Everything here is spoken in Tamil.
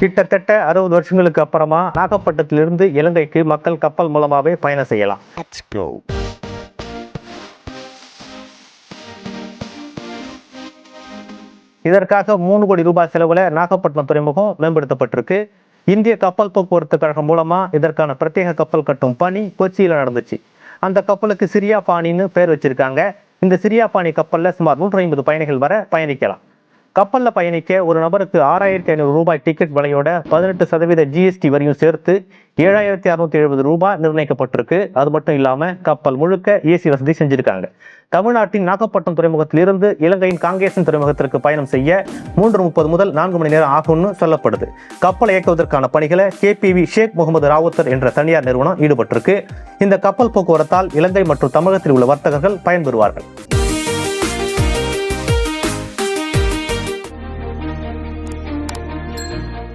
கிட்டத்தட்ட அறுபது வருஷங்களுக்கு அப்புறமா நாகப்பட்டினத்திலிருந்து இலங்கைக்கு மக்கள் கப்பல் மூலமாவே பயணம் செய்யலாம். இதற்காக மூணு கோடி ரூபாய் செலவுல நாகப்பட்டினம் துறைமுகம் மேம்படுத்தப்பட்டிருக்கு. இந்திய கப்பல் போக்குவரத்து கழகம் மூலமா இதற்கான பிரத்யேக கப்பல் கட்டும் பணி கொச்சியில நடந்துச்சு. அந்த கப்பலுக்கு சிரியா பாணின்னு பேர் வச்சிருக்காங்க. இந்த சிரியா பாணி கப்பல்ல சுமார் நூற்றி ஐம்பது பயணிகள் வரை பயணிக்கலாம். கப்பலில் பயணிக்க ஒரு நபருக்கு ஆறாயிரத்தி ஐநூறு ரூபாய் டிக்கெட் விலையோட பதினெட்டு சதவீத ஜிஎஸ்டி வரியும் சேர்த்து ஏழாயிரத்தி அறுநூத்தி எழுபது ரூபாய் நிர்ணயிக்கப்பட்டிருக்கு. அது மட்டும் இல்லாமல் கப்பல் முழுக்க ஏசி வசதி செஞ்சிருக்காங்க. தமிழ்நாட்டின் நாகப்பட்டினம் துறைமுகத்திலிருந்து இலங்கையின் காங்கேசன் துறைமுகத்திற்கு பயணம் செய்ய மூன்று முப்பது முதல் நான்கு மணி நேரம் ஆகும்னு சொல்லப்படுது. கப்பலை இயக்குவதற்கான பணிகளை கேபிவி ஷேக் முகமது ராவுத்தர் என்ற தனியார் நிறுவனம் ஈடுபட்டிருக்கு. இந்த கப்பல் போக்குவரத்தால் இலங்கை மற்றும் தமிழகத்தில் உள்ள வர்த்தகர்கள் பயன்பெறுவார்கள்.